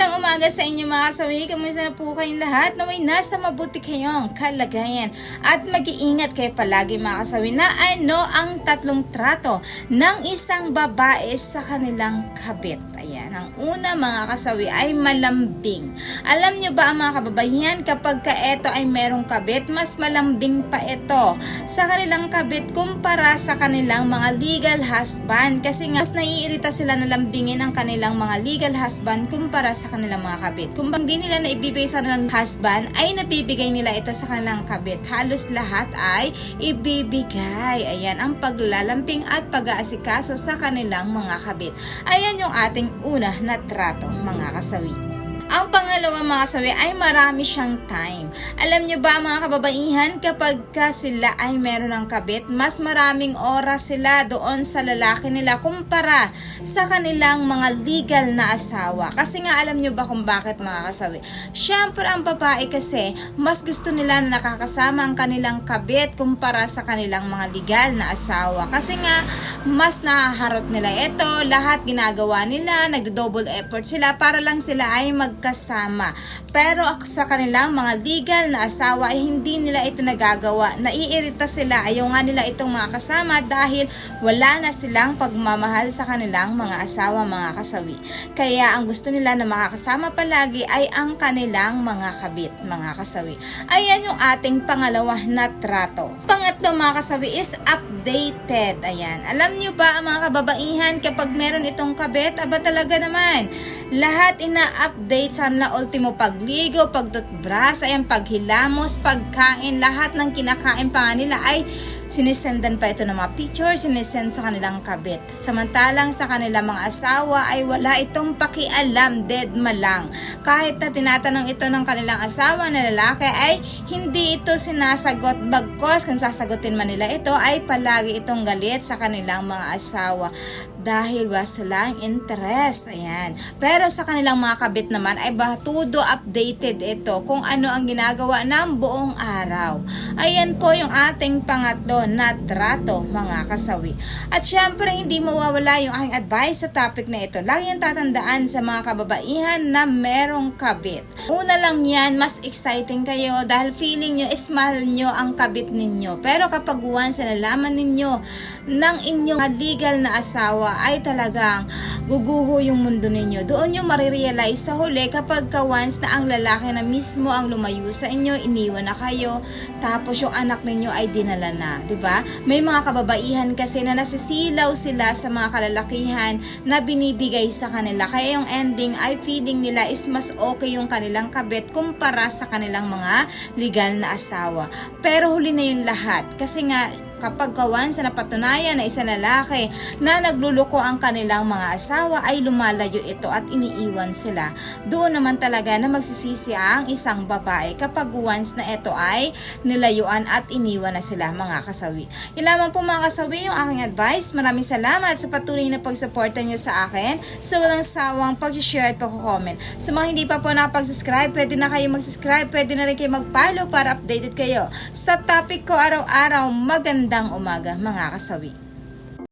Magandang umaga sa inyo mga kasawi. Kamusta na po kayong lahat? Naway nasa mabuti kayong kalagayan. At mag-iingat kayo palagi mga kasawi na ano ang tatlong trato ng isang babae sa kanilang kabit. Ayan. Ang una mga kasawi ay malambing. Alam nyo ba mga kababaihan kapag ka eto ay merong kabit, mas malambing pa ito sa kanilang kabit kumpara sa kanilang mga legal husband. Kasi nga mas naiirita sila na lambingin ang kanilang mga legal husband kumpara sa kanilang mga kabit. Kung hindi nila na ibibigay sa kanilang husband, ay nabibigay nila ito sa kanilang kabit. Halos lahat ay ibibigay. Ayan, ang paglalamping at pag-aasikaso sa kanilang mga kabit. Ayan yung ating una na trato, mga kasawi. Ang pangalawa mga kasawi ay marami siyang time. Alam nyo ba mga kababaihan, kapag ka sila ay meron ng kabit, mas maraming oras sila doon sa lalaki nila kumpara sa kanilang mga legal na asawa. Kasi nga alam nyo ba kung bakit mga kasawi? Siyempre ang babae kasi, mas gusto nila na nakakasama ang kanilang kabit kumpara sa kanilang mga legal na asawa. Kasi nga, mas nahaharot nila ito, lahat ginagawa nila, nagdo-double effort sila para lang sila ay magkasama. Pero sa kanilang mga legal na asawa ay hindi nila ito nagagawa. Naiirita sila, ayaw nga nila itong mga kasama dahil wala na silang pagmamahal sa kanilang mga asawa, mga kasawi. Kaya ang gusto nila na makakasama palagi ay ang kanilang mga kabit, mga kasawi. Ayan yung ating pangalawa na trato. Pangatlo mga kasawi is updated. Ayan. Alam nyo ba mga kababaihan kapag meron itong kabit, aba talaga naman. Lahat ina-update sa na ultimo pagligo, pagtutbras, ayan, paghilamos, pagkain, lahat ng kinakain pa nila ay sinisendan pa ito ng mga picture, sinisend sa kanilang kabit. Samantalang sa kanilang mga asawa ay wala itong pakialam, dead ma lang. Kahit na tinatanong ito ng kanilang asawa na lalaki ay hindi ito sinasagot bagkos kung sasagutin man nila ito ay palagi itong galit sa kanilang mga asawa dahil wala silang interest. Ayan. Pero sa kanilang mga kabit naman ay batudo updated ito kung ano ang ginagawa ng buong araw. Ayan po yung ating pangatlo na trato mga kasawi. At syempre hindi mawawala yung aking advice sa topic na ito. Lagi yung tatandaan sa mga kababaihan na merong kabit. Una lang yan, mas exciting kayo dahil feeling nyo is nyo ang kabit ninyo. Pero kapag once na nalaman ninyo ng inyong legal na asawa ay talagang guguho yung mundo ninyo. Doon nyo marirealize sa huli kapag ka once na ang lalaki na mismo ang lumayo sa inyo, iniwan na kayo, tapos yung anak ninyo ay dinala na, ba? May mga kababaihan kasi na nasisilaw sila sa mga kalalakihan na binibigay sa kanila. Kaya yung ending ay feeling nila is mas okay yung kanilang kabit kumpara sa kanilang mga legal na asawa. Pero huli na yung lahat kasi nga kapag kawan sa napatunayan na isang lalaki na nagluluko ang kanilang mga asawa ay lumalayo ito at iniiwan sila. Doon naman talaga na magsisisi ang isang babae kapag once na ito ay nilayuan at iniwan na sila mga kasawi. Yun lamang po mga kasawi yung aking advice. Maraming salamat sa patuloy na pagsuporta niyo sa akin sa walang sawang pag-share at pag-comment. Sa mga hindi pa po nakapag-subscribe, pwede na kayo mag-subscribe, pwede na rin kayo mag-follow para updated kayo. Sa topic ko araw-araw, magandang umaga mga kasawi.